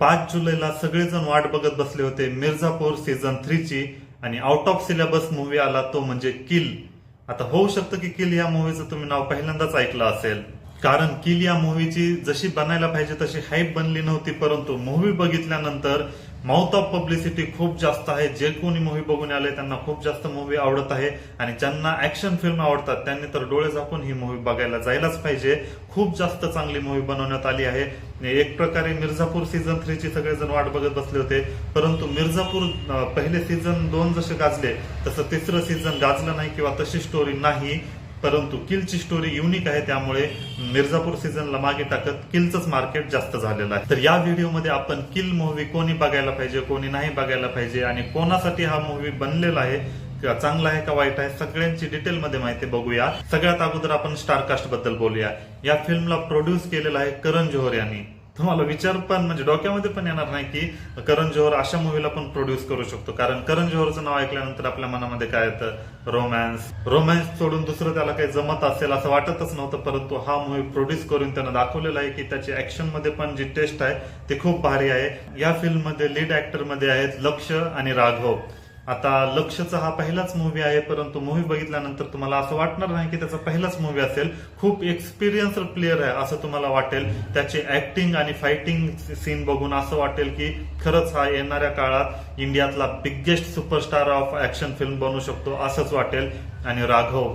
पाच जुलैला सगळेजण वाट बघत बसले होते मिर्झापूर सीझन थ्रीची आणि आउट ऑफ सिलेबस मूवी आला तो म्हणजे किल. आता होऊ शकतं की किल या मूवीचं तुम्ही नाव पहिल्यांदाच ऐकलं असेल. कारण किल या मूवीची जशी बनायला पाहिजे तशी हाईप बनली नव्हती परंतु मूवी बघितल्यानंतर माउथ ऑफ पब्लिसिटी खूप जास्त आहे. जे कोणी मूवी बघून आले त्यांना खूप जास्त मूवी आवडत आहे. आणि ज्यांना ऍक्शन फिल्म आवडतात त्यांनी तर डोळे झाकून ही मूवी बघायला जायलाच पाहिजे. खूप जास्त चांगली मूवी बनवण्यात आली आहे. एक प्रकारे मिर्झापूर सीझन थ्रीची सगळेजण वाट बघत बसले होते. परंतु मिर्झापूर पहिले सीझन दोन जसे गाजले तसं तिसरं सीझन गाजलं नाही किंवा तशी स्टोरी नाही. परंतु किलची स्टोरी युनिक आहे त्यामुळे मिर्झापूर सीझनला मागे टाकत किलचंच मार्केट जास्त झालेलं आहे. तर या व्हिडिओमध्ये आपण किल मूवी कोणी बघायला पाहिजे कोणी नाही बघायला पाहिजे आणि कोणासाठी हा मूव्ही बनलेला आहे किंवा चांगला आहे का वाईट आहे सगळ्यांची डिटेलमध्ये माहिती बघूया. सगळ्यात अगोदर आपण स्टारकास्टबद्दल बोलूया. या फिल्मला प्रोड्यूस केलेला आहे करण जोहर यांनी. तुम्हाला विचार पण म्हणजे डोक्यामध्ये पण येणार नाही की करण जोहर अशा मूवीला पण प्रोड्यूस करू शकतो. कारण करण जोहरचं नाव ऐकल्यानंतर आपल्या मनामध्ये काय येतं? रोमॅन्स रोमॅन्स सोडून दुसरं त्याला काही जमत असेल असं वाटतच नव्हतं परंतु हा मूवी प्रोड्यूस करून त्यानं दाखवलेला आहे की त्याची ऍक्शनमध्ये पण जी टेस्ट आहे ती खूप भारी आहे. या फिल्ममध्ये लीड ऍक्टरमध्ये आहेत लक्ष आणि राघव. आता लक्षचा हा पहिलाच मूवी आहे परंतु मूवी बघितल्यानंतर तुम्हाला असं वाटणार नाही की त्याचा पहिलाच मूवी असेल. खूप एक्सपिरियन्स प्लेअर आहे असं तुम्हाला वाटेल. त्याची ऍक्टिंग आणि फायटिंग सीन बघून असं वाटेल की खरंच हा येणाऱ्या काळात इंडियातला biggest superstar of action film बनू शकतो असंच वाटेल. आणि राघव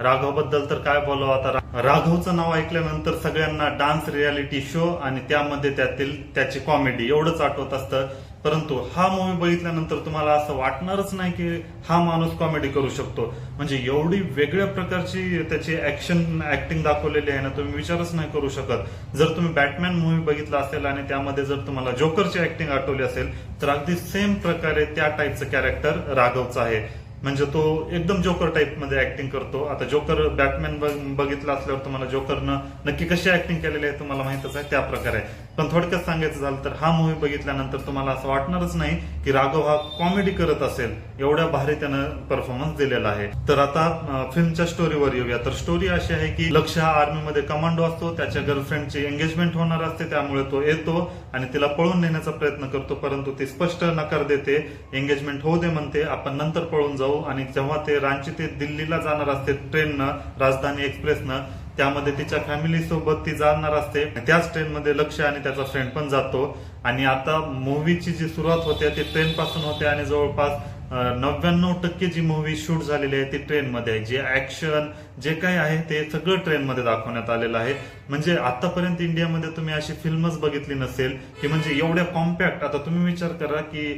राघवबद्दल तर काय बोलावं आता? राघवचं नाव ऐकल्यानंतर सगळ्यांना डान्स रियालिटी शो आणि त्यामध्ये त्यातील त्याची कॉमेडी एवढंच आठवत असतं. परंतु हा मूवी बघितल्यानंतर तुम्हाला असं वाटणारच नाही की हा माणूस कॉमेडी करू शकतो. म्हणजे एवढी वेगळ्या प्रकारची त्याची ऍक्शन ऍक्टिंग दाखवलेली आहे ना तुम्ही विचारच नाही करू शकत. जर तुम्ही बॅटमॅन मूवी बघितला असेल आणि त्यामध्ये जर तुम्हाला जोकरची ऍक्टिंग आठवली असेल तर अगदी सेम प्रकारे त्या टाईपचं कॅरेक्टर राघवचं आहे. म्हणजे तो एकदम जोकर टाईपमध्ये ऍक्टिंग करतो. आता जोकर बॅटमॅन बघितला असल्यावर तुम्हाला जोकरनं नक्की कशी ऍक्टिंग केलेली आहे तुम्हाला माहितच आहे त्या प्रकारे. पण थोडक्यात सांगायचं झालं तर हा मूवी बघितल्यानंतर तुम्हाला असं वाटणारच नाही की राघव हा कॉमेडी करत असेल. एवढ्या भारी त्यानं परफॉर्मन्स दिलेला आहे. तर आता फिल्मच्या स्टोरीवर येऊया. तर स्टोरी अशी आहे की लक्ष हा आर्मीमध्ये कमांडो असतो. त्याच्या गर्लफ्रेंडची एंगेजमेंट होणार असते. त्यामुळे तो येतो आणि तिला पळून नेण्याचा प्रयत्न करतो. परंतु ती स्पष्ट नकार देते. एंगेजमेंट होऊ दे म्हणते. आपण नंतर पळून जाऊ. आणि जेव्हा ते रांची ते दिल्लीला जाणार असते ट्रेननं राजधानी एक्सप्रेसनं त्यामध्ये तिच्या फॅमिली सोबत ती जाणार असते. त्याच ट्रेनमध्ये लक्ष आणि त्याचा फ्रेंड पण जातो. आणि आता मूवीची जी सुरुवात होते ती ट्रेन पासून होते आणि जवळपास नव्याण्णव टक्के जी मूवी शूट झालेली आहे ती ट्रेनमध्ये आहे जे ऍक्शन जे काही आहे ते सगळं ट्रेनमध्ये दाखवण्यात आलेलं आहे. म्हणजे आतापर्यंत इंडियामध्ये तुम्ही अशी फिल्मच बघितली नसेल की म्हणजे एवढ्या कॉम्पॅक्ट आता तुम्ही विचार करा की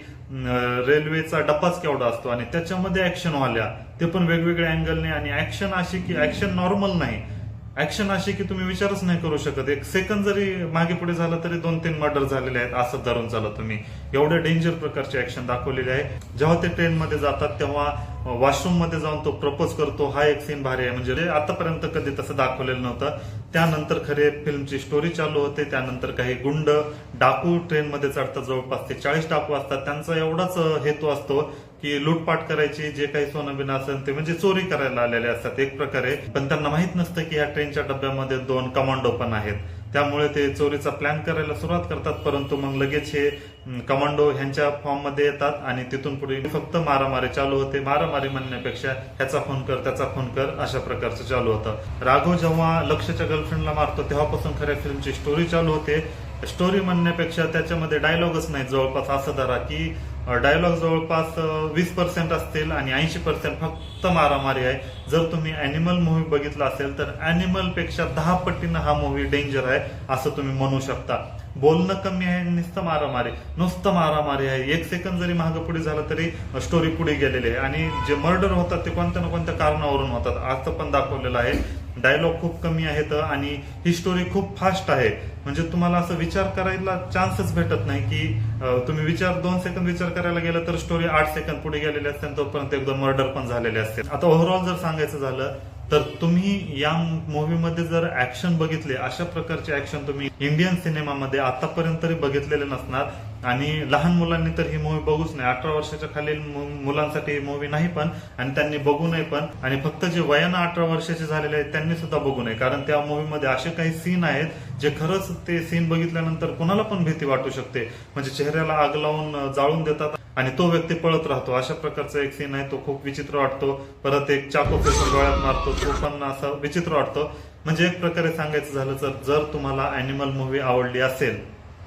रेल्वेचा डब्बाच केवढा असतो आणि त्याच्यामध्ये ऍक्शन वाल्या. ते पण वेगवेगळ्या अँगलने आणि ऍक्शन अशी की ऍक्शन नॉर्मल नाही. ऍक्शन अशी की तुम्ही विचारच नाही करू शकत. एक सेकंद जरी मागे पुढे झालं तरी दोन तीन मर्डर झालेले आहेत. असं धरून चाला तुम्ही. एवढे डेंजर प्रकारची ऍक्शन दाखवलेली आहे. जेव्हा ते ट्रेन मध्ये जातात तेव्हा वॉशरूममध्ये जाऊन तो प्रपोज करतो. हा एक सीन भारी आहे. म्हणजे आतापर्यंत कधी तसं दाखवलेलं नव्हतं. त्यानंतर खरे फिल्मची स्टोरी चालू होते. त्यानंतर काही गुंड डाकू ट्रेन मध्ये चढतात. जवळपास ते चाळीस डाकू असतात. त्यांचा एवढाच हेतू असतो की लूटपाट करायची जे काही सोनं बिन असेल ते म्हणजे चोरी करायला आलेले असतात एक प्रकारे. पण त्यांना माहीत नसतं की या ट्रेनच्या डब्यामध्ये दोन कमांडो पण आहेत. त्यामुळे ते चोरीचा प्लॅन करायला सुरुवात करतात परंतु मग लगेच हे कमांडो ह्यांच्या फॉर्ममध्ये येतात आणि तिथून पुढे फक्त मारामारी चालू होते. मारामारी म्हणण्यापेक्षा ह्याचा फोन कर त्याचा फोन कर अशा प्रकारचं चालू होतं. राघव जेव्हा लक्ष्यच्या गर्लफ्रेंडला मारतो तेव्हापासून खऱ्या फिल्मची स्टोरी चालू होते. स्टोरी म्हणण्यापेक्षा त्याच्यामध्ये डायलॉगच नाही. जवळपास असं धरा की डायलॉग जवळपास वीस पर्सेंट असतील आणि ऐंशी पर्सेंट फक्त मारामारी आहे. जर तुम्ही अॅनिमल मूवी बघितला असेल तर अॅनिमलपेक्षा दहा पटीनं हा मूवी डेंजर आहे असं तुम्ही म्हणू शकता. बोलणं कमी आहे आणि नुसतं मारामारी. नुसतं मारामारी आहे. एक सेकंद जरी मागं पुढे झालं तरी स्टोरी पुढे गेलेली आहे. आणि जे मर्डर होतात ते कोणत्या ना कोणत्या कारणावरून होतात आज पण दाखवलेलं आहे. डायलॉग खूप कमी आहेत आणि ही स्टोरी खूप फास्ट आहे. म्हणजे तुम्हाला असं विचार करायला चान्सच भेटत नाही की तुम्ही विचार दोन सेकंद विचार करायला गेलं तर स्टोरी आठ सेकंद पुढे गेलेली असते तोपर्यंत एकदम मर्डर पण झालेले असते आता ओव्हरऑल जर सांगायचं झालं तर तुम्ही या मूवीमध्ये जर ऍक्शन बघितले अशा प्रकारचे ऍक्शन तुम्ही इंडियन सिनेमामध्ये आतापर्यंत तरी बघितलेले नसणार. आणि लहान मुलांनी तर ही मूवी बघूच नाही अठरा वर्षाच्या खालील मुलांसाठी ही मूवी नाही पण आणि त्यांनी बघू नये पण आणि फक्त जे वयानं अठरा वर्षाचे झालेले आहेत त्यांनी सुद्धा बघू नये. कारण त्या मूवीमध्ये असे काही सीन आहेत जे खरंच ते सीन बघितल्यानंतर कोणाला पण भीती वाटू शकते. म्हणजे चेहऱ्याला आग लावून जाळून देतात. आणि तो व्यक्ती पळत राहतो. अशा प्रकारचा एक सीन आहे तो खूप विचित्र वाटतो. परत एक चाकू फेकून डोळ्यात मारतो. तो पण असं विचित्र वाटतो. म्हणजे एक प्रकारे सांगायचं झालं तर जर तुम्हाला अॅनिमल मूवी आवडली असेल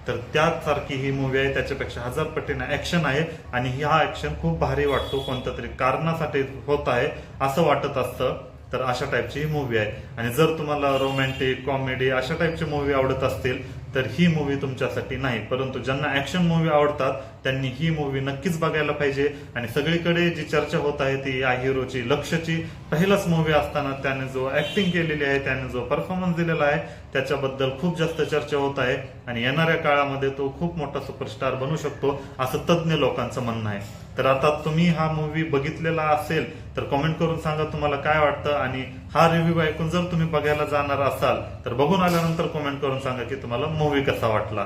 तर त्यासारखी ही मूवी आहे. त्याच्यापेक्षा हजार पटीने ऍक्शन आहे. आणि हा ऍक्शन खूप भारी वाटतो. कोणत्या तरी कारणासाठी होत आहे असं वाटत असतं. तर अशा टाईपची ही मूवी आहे. आणि जर तुम्हाला रोमॅन्टिक कॉमेडी अशा टाईपची मूवी आवडत असतील तर ही मूवी तुमच्यासाठी नाही. परंतु ज्यांना ऍक्शन मूवी आवडतात त्यांनी ही मूवी नक्कीच बघायला पाहिजे. आणि सगळीकडे जी चर्चा होत आहे ती या हिरोची लक्षची पहिलाच मूवी असताना त्याने जो ऍक्टिंग केलेली आहे त्याने जो परफॉर्मन्स दिलेला आहे त्याच्याबद्दल खूप जास्त चर्चा होत आहे. आणि येणाऱ्या काळामध्ये तो खूप मोठा सुपरस्टार बनू शकतो असं तज्ज्ञ लोकांचं म्हणणं आहे. तर आता तुम्ही हा मूवी बघितलेला असेल तर कमेंट करून सांगा तुम्हाला काय वाटतं आणि हा रिव्ह्यू ऐकून जर तुम्ही बघायला जाणार असाल तर बघून आल्यानंतर कमेंट करून सांगा की तुम्हाला मूवी कसा वाटला.